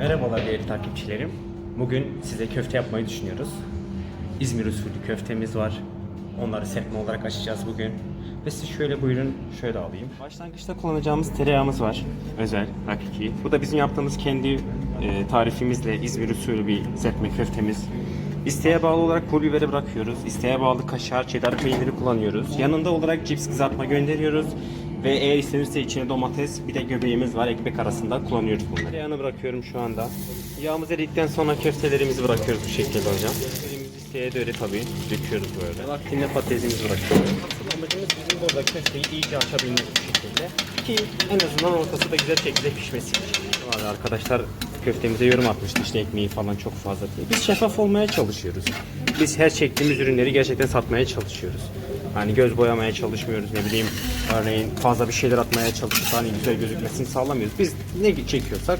Merhabalar değerli takipçilerim. Bugün size köfte yapmayı düşünüyoruz. İzmir usulü köftemiz var. Onları serpme olarak açacağız bugün. Ve siz şöyle buyurun, şöyle alayım. Başlangıçta kullanacağımız tereyağımız var. Özel, hakiki. Bu da bizim yaptığımız kendi e, tarifimizle İzmir usulü bir serpme köftemiz. İsteğe bağlı olarak pul biberi bırakıyoruz. İsteğe bağlı kaşar, çedar peyniri kullanıyoruz. Yanında olarak cips kızartma gönderiyoruz. Ve eğer istenirse içine domates bir de göbeğimiz var ekmek arasında kullanıyoruz bunları. Yağını bırakıyorum şu anda. Yağımız eridikten sonra köftelerimizi bırakıyoruz bu şekilde hocam. Köftelerimizi isteğe göre tabii döküyoruz böyle. Vaktinde patatesimizi bırakıyoruz. Amacımız bizim burada köfteyi iyice açabilmek bu şekilde. Ki en azından ortası da güzel şekilde pişmesi için. Var arkadaşlar köftemize yorum atmıştı işte ekmeği falan çok fazla diye. Biz şeffaf olmaya çalışıyoruz. Biz her çektiğimiz ürünleri gerçekten satmaya çalışıyoruz. Hani göz boyamaya çalışmıyoruz ne bileyim örneğin fazla bir şeyler atmaya çalışıp hani güzel gözükmesini sağlamıyoruz. Biz ne çekiyorsak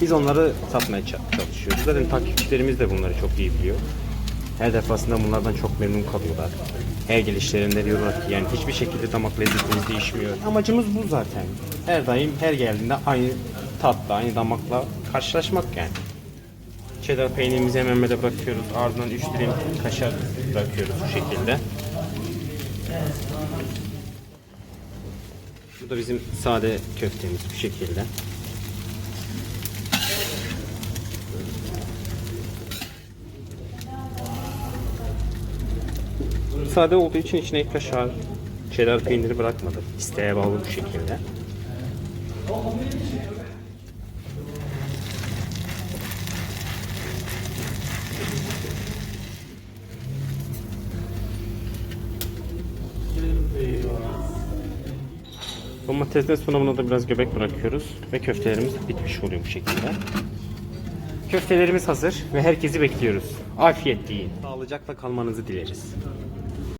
biz onları satmaya ça- çalışıyoruz. Zaten takipçilerimiz de bunları çok iyi biliyor. Her defasında bunlardan çok memnun kalıyorlar. Her gelişlerinde diyorlar ki yani hiçbir şekilde damak lezzetimiz değişmiyor. Amacımız bu zaten. Her daim her geldiğinde aynı tatla, aynı damakla karşılaşmak yani. Cheddar peynirimizi hemen böyle bırakıyoruz. Ardından 3 dilim kaşar bırakıyoruz bu şekilde. Bu da bizim sade köftemiz bu şekilde. Sade olduğu için içine kaşar, cheddar peyniri bırakmadım. İsteğe bağlı bu şekilde. Domatesten sonra buna da biraz göbek bırakıyoruz ve köftelerimiz bitmiş oluyor bu şekilde. Köftelerimiz hazır ve herkesi bekliyoruz. Afiyet yiyin. Sağlıcakla kalmanızı dileriz.